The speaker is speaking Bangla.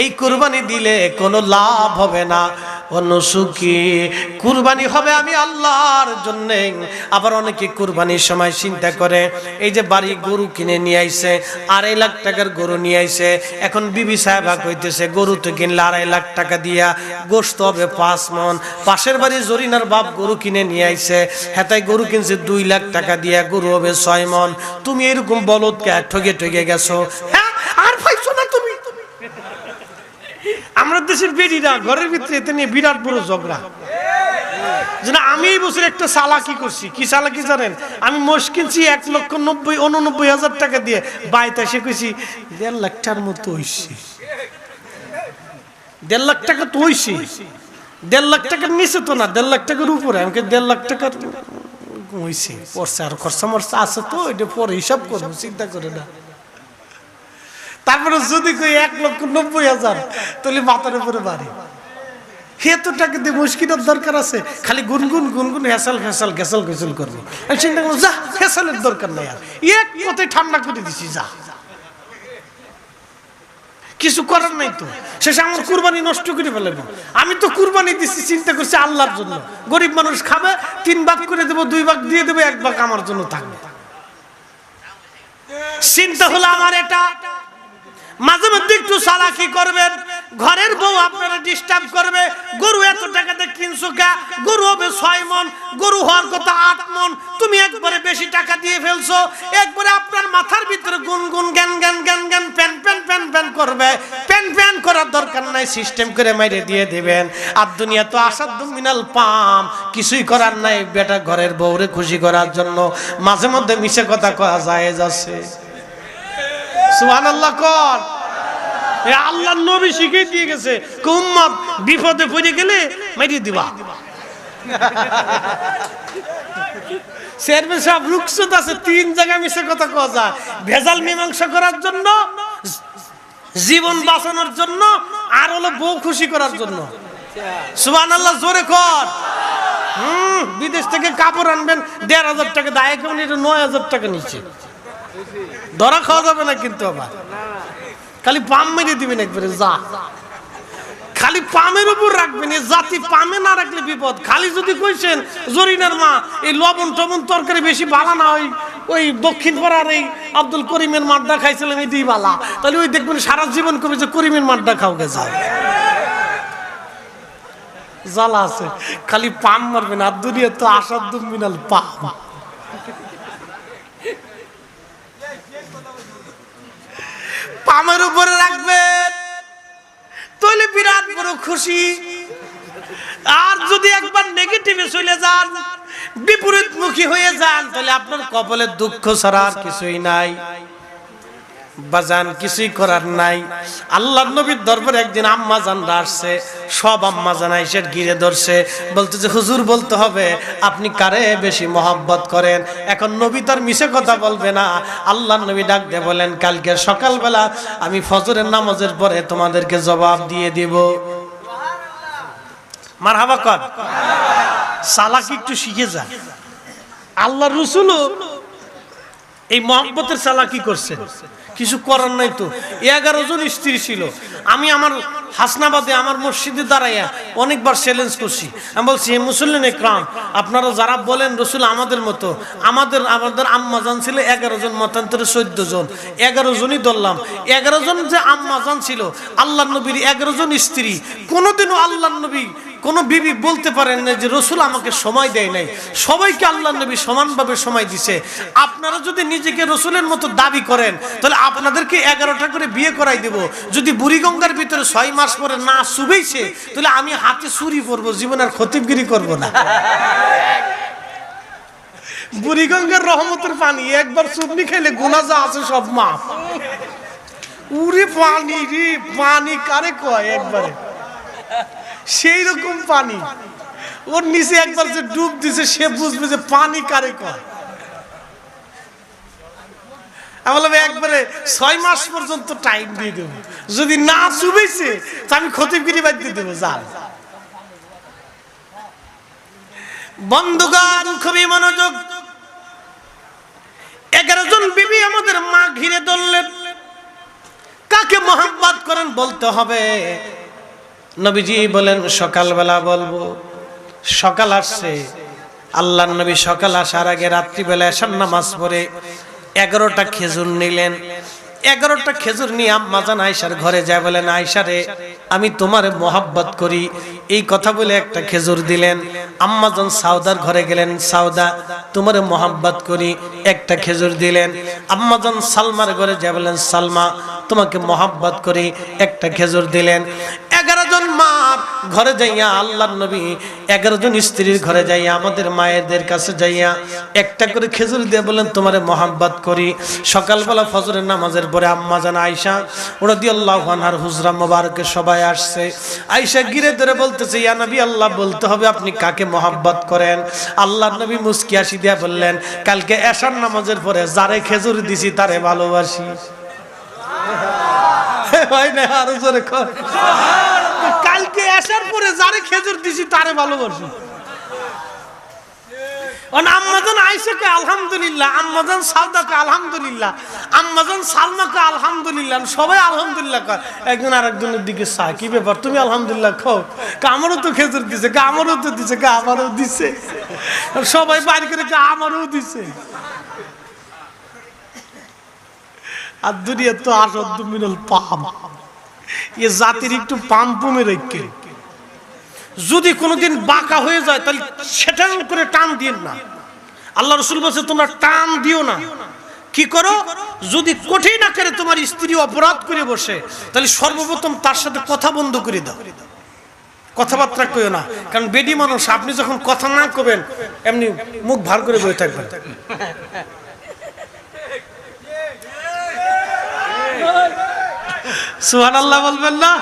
এই কুরবানি দিলে কোনো লাভ হবে না। অন্য সুখী কুরবানি হবে আমি আল্লাহর জন্য। আবার অনেকে কুরবানির সময় চিন্তা করে, এই যে বাড়ি গরু কিনে নিয়ে আইছে, আড়াই লাখ টাকার গরু নিয়ে আইছে, এখন বিবি সাহেবা কইতেছে, গরু তো কিনলে আড়াই লাখ টাকা দিয়া গোস্ত হবে পাঁচ মন। পাশের বাড়ি জরিনার বাপ গরু কিনে নিয়ে আইছে হেতাই গরু কিনছে দুই লাখ টাকা দিয়া, গরু হবে ছয় মন। তুমি এরকম বলদকে ঠগে ঠগে গেছো? হ্যাঁ আর পাইছো না তুমি আমরা দেশের ঘরের ভিতরে এতে নিয়ে বিরাট বড় ঝগড়া। আমি বছর একটা করছি। কি জানেন? আমি কিনছি এক লক্ষ নব্বই, উননব্বই হাজার টাকা দিয়ে। বাইতে এসে কইছি, দেড় লাখ টাকার মতো হইছে। দেড় লাখ টাকা তো হইছে। দেড় লাখ টাকার নিচে তো না, দেড় লাখ টাকার উপরে। আমাকে দেড় লাখ টাকার হইছে। পড়ছে আর খরচা মরচা আছে তো, এটা পরে হিসাব করব, চিন্তা করে না। তারপরে যদি কই এক লক্ষ নব্বই হাজার, তাহলে মাথার উপরে বাড়ি। এত টাকা দিয়ে মুশকিলের দরকার আছে, খালি গুনগুন গুনগুন, হেসাল ফেসাল গেসাল গেসাল করব। যা, হেসালের দরকার নাই আর। এক কথায় ঠান্ডা করে দিছি, যা। কিছু করার নাই তো। শেষে আমার কুরবানি নষ্ট করে ফেলব আমি তো কুরবানি দিচ্ছি চিন্তা করছি আল্লাহর জন্য। গরিব মানুষ খাবে, তিন ভাগ করে দেবো, দুই ভাগ দিয়ে দেবো, এক ভাগ আমার জন্য থাকবে। চিন্তা হলো আমার এটা মাঝে মধ্যে একটু সালাকি করবেন। ঘরের বউ আপনারা ডিস্টার্ব করবে। গরু এত টাকাতে কিনছো কা? গরু হবে ছয় মন, গরু হওয়ার কথা আট মন। তুমি একবারে বেশি টাকা দিয়ে ফেলছো। একবারে আপনার মাথার ভিতরে গুনগুন, জ্ঞান জ্ঞান জ্ঞান জ্ঞান, প্যান প্যান প্যান প্যান করবে। প্যান প্যান করার দরকার নাই সিস্টেম করে মাইরে দিয়ে দেবেন। আর দুনিয়া তো আসাধ্য মিনাল পাম, কিছুই করার নাই। বেটা ঘরের বউরে খুশি করার জন্য মাঝে মধ্যে মিশে কথা কয়া যায় যাচ্ছে। আল্লাহ কর। নবী শিখে দিয়ে গেছে কুম্মত বিপদে পড়ে গেলে মেরিয়ে দিবা। আছে, তিন মিশে কথা ভেজাল মীমাংসা করার জন্য, জীবন বাঁচানোর জন্য, আর হলো বউ খুশি করার জন্য। সুবান আল্লাহ জোরে কর। হুম, বিদেশ থেকে কাপড় আনবেন, দেড় হাজার টাকা দায় কেমন এটা নয় হাজার টাকা নিচ্ছে। ধরা খাওয়া যাবে না কিন্তু আবার। খালি পাম মেরে দিবেন একবারে, যা। খালি পামের উপর রাখবেন এই জাতি পামে না রাখলে বিপদ। খালি যদি কইছেন জরিনার মা, এই লবণ টবণ তরকারি বেশি বালা না, ওই ওই দক্ষিণ পাড়ার এই আব্দুল করিমের মাড্ডা খাইছিলাম এটাই বালা। তাহলে ওই দেখবেন সারা জীবন করবে যে করিমের মাড্ডা খাও গে যায় জ্বালা আছে। খালি পাম মারবেন, আর দুনিয়া তো আসার মিনাল পাম। পামের উপরে রাখবেন তাহলে বিরাট বড় খুশি। আর যদি একবার নেগেটিভে চলে যান, বিপরীতমুখী হয়ে যান, তাহলে আপনার কপালে দুঃখ ছাড়া আর কিছুই নাই। বাজান কিছুই করার নাই। আল্লাহ নবীর দরবারে একদিন আম্মা জানরা আসছে, সব আম্মা জানা এসে ঘিরে ধরছে বলতে যে, হুজুর বলতে হবে, আপনি কারে বেশি মহব্বত করেন? এখন নবী তার মিশে কথা বলবে না। আল্লাহ নবী ডাক দিয়ে বলেন, কালকে সকালবেলা আমি ফজরের নামাজের পরে তোমাদেরকে জবাব দিয়ে দিব। মার হাবা কর। সালাকি একটু শিখে যা। আল্লাহ রসুলও এই মহব্বতের চালাকি করছেন কিছু করার নাই তো। এগারো জন স্ত্রী ছিল। আমি আমার হাসনাবাদে, আমার মসজিদে দাঁড়াইয়া অনেকবার চ্যালেঞ্জ করছি। আমি বলছি, হে মুসল্লিন একরাম, আপনারা যারা বলেন রসুল আমাদের মতো, আমাদের আমাদের আম্মাজান ছিল এগারো জন, মতান্তরে চোদ্দ জন। এগারো জনই ধরলাম। এগারো জন যে আম্মাজান ছিল আল্লাহ নবীর এগারো জন স্ত্রী। কোনোদিনও আল্লাহ নবী কোন বিবি বলতে পারেন না যে, রসুল আমাকে সময় দেয় নাই। সবাইকে আল্লাহ নবী সমানভাবে সময় দিছে। আপনারা যদি নিজেকে রসুলের মতো দাবি করেন, তাহলে আপনাদেরকে এগারোটা করে বিয়ে করাই দেব। যদি বুড়িগঙ্গার ভিতরে ছয় মাস পরে না শুবেইছে তাহলে আমি হাতে চুরি করব জীবন আর খতিবগিরি করব না। বুড়িগঙ্গার রহমতের পানি, একবার চুপনি খেলে গুনা যা আছে সব মাপ উরে পানি রে, পানি কারে কয় একবারে? সেই রকম পানি। ওর নিচে একবার যে ডুব দিছে, সে বুঝবে যে পানি কারে কয়। একবারে ছয় মাস পর্যন্ত টাইম দিয়ে যদি না চুবেছে আমি ক্ষতিগিরি বাদ দেবো, যান। বন্ধুগান খুবই মনোযোগ। এগারো জন বিবি আমাদের মা ঘিরে ধরলেন। কাকে মোহাম্মত করেন বলতে হবে। নবীজি বলেন, সকালবেলা বলব। সকাল আসছে। আল্লাহ নবী সকাল আসার আগে রাত্রিবেলা এসার নামাজ পড়ে এগারোটা খেজুর নিলেন। এগারোটা খেজুর নিয়ে আম্মা আম্মাজান আয়সার ঘরে যায় বলেন আয়সারে আমি তোমার মোহাব্বত করি। এই কথা বলে একটা খেজুর দিলেন। আম্মাজান সাউদার ঘরে গেলেন সাউদা তোমার মোহাব্বত করি। একটা খেজুর দিলেন। আম্মাজান সালমার ঘরে যায় বলেন, সালমা তোমাকে মোহাব্বত করি একটা খেজুর দিলেন। এগারো জন মা ঘরে যাইয়া আল্লাহ নবী, এগারো জন স্ত্রীর ঘরে যাইয়া আমাদের মায়েদের কাছে যাইয়া একটা করে খেজুর দিয়ে বলেন তোমারে মোহাব্বত করি। সকালবেলা ফজরের নামাজের পরে আম্মা জান আয়সা ওরা দিয়ে আল্লাহ হুজরা মোবারকে সবাই আসছে। আয়সা গিরে ধরে বলতেছে, ইয়া নবী আল্লাহ, বলতে হবে আপনি কাকে মোহাব্বত করেন? আল্লাহ নবী মুস্কি হাসি দিয়া বললেন, কালকে এশার নামাজের পরে যারে খেজুর দিছি তারে ভালোবাসি। কালকে আসার পরে যারে খেজুর দিছি, তারে ভালোবাসি। আলহামদুলিল্লাহ। আলহামদুলিল্লাহ। সবাই আলহামদুলিল্লাহ দিকে কি তুমি আলহামদুলিল্লাহ আমারও তো দিছে। তো দিছে। দিছে। সবাই বাড়ি করে আমারও দিছে। আর দুনিয়া তো আসদ্দ মিনল পাম এ জাতির একটু পাম পমে রেখে। যদি কোনোদিন বাঁকা হয়ে যায়, তাহলে সেটা করে টান দিন না। আল্লাহ রসুল বলছে, তোমরা টান দিও না। কি করো? যদি কঠিন আকারে তোমার স্ত্রী অপরাধ করে বসে, তাহলে সর্বপ্রথম তার সাথে কথা বন্ধ করে দাও। কথাবার্তা কইও না। কারণ বেডি মানুষ, আপনি যখন কথা না কবেন, এমনি মুখ ভার করে বয়ে থাকবেন। সুহান আল্লাহ বলবেন না?